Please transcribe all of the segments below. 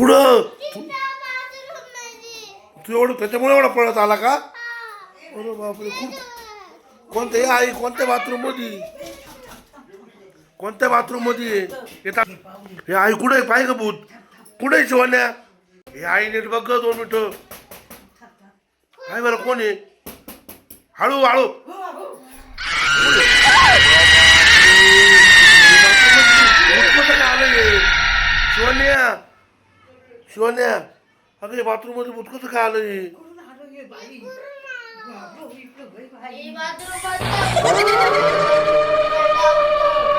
कुठं तू एवढं त्याच्यामुळे एवढा पळत आला का? अरे बापरे खूप. कोणत्या आई कोणत्या बाथरूममध्ये कोणत्या बाथरूममध्ये येतात हे आई कुठे पाय का भूत. कुठे शिवण्या हे आई नीट बघ दोन मिनिट. आई बरं कोण आहे? हळू हळू. शिवण्या अगं हे बाथरूममध्ये भूत कसं काय आलं हे?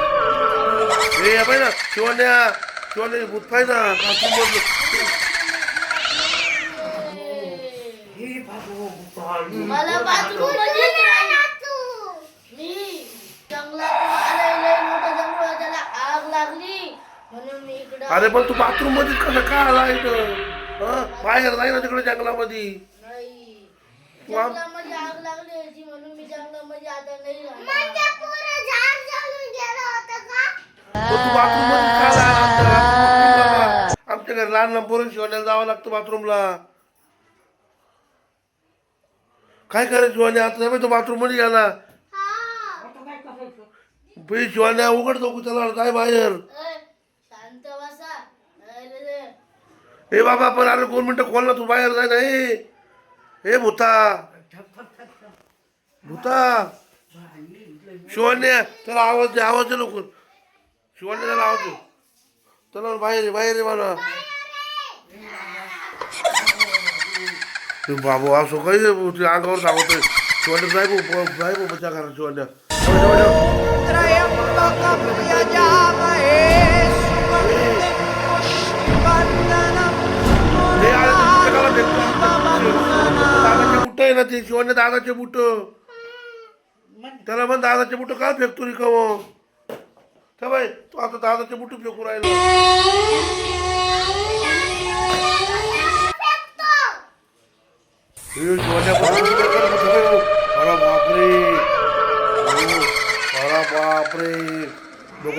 हे या बाई ना शिवण्या शिवण्या भूत पाय ना बाथरूम मधलं. मला बाथरूममध्ये मी जंगलात आलोय, लय मोठं जंगल आहे, त्याला आग लागली म्हणून मी इकडं अरे पण तू बाथरूममध्ये कसं काय आला इथं? हं? बाहेर जाई ना तिकडे जंगलामध्ये? नाही. तू आम- जंगलामध्ये आग लागली होती म्हणून मी जंगलामध्ये आता नाही राहणार. पण तू बाथरूममध्ये का आला? आमच्या घरी लहान लहान पोरं शिवण्याला जावं लागतं बाथरूमला काय करायचं शिवण्या आता नाही तो बाथरूममध्ये गेला बाई शिवण्या उघडतो की त्याला काय बाहेर? हे ए बाबा पण अरे दोन मिनटं खोल ना तू बाहेर जाय नाही. ए भूता. भूता. शिवण्या त्याला आवाज दे आवाज दे लवकर. शिवण्या त्याला आवाज दे. त्याला बाहेर बाहेर ये मला बाबू असो काही ते अंगावर सांगतोय. शिवण्या जाय भाऊ जाय भाऊ करा शिवण्या आहे ना ते शिवाने दादाचे बुट. त्याला म्हण दादाचे बुट का फेकतो रिकाम त्या बाई तू आता दादाचे बुट फेकू राहिला. अरे बापरे. अरे बापरे. लोक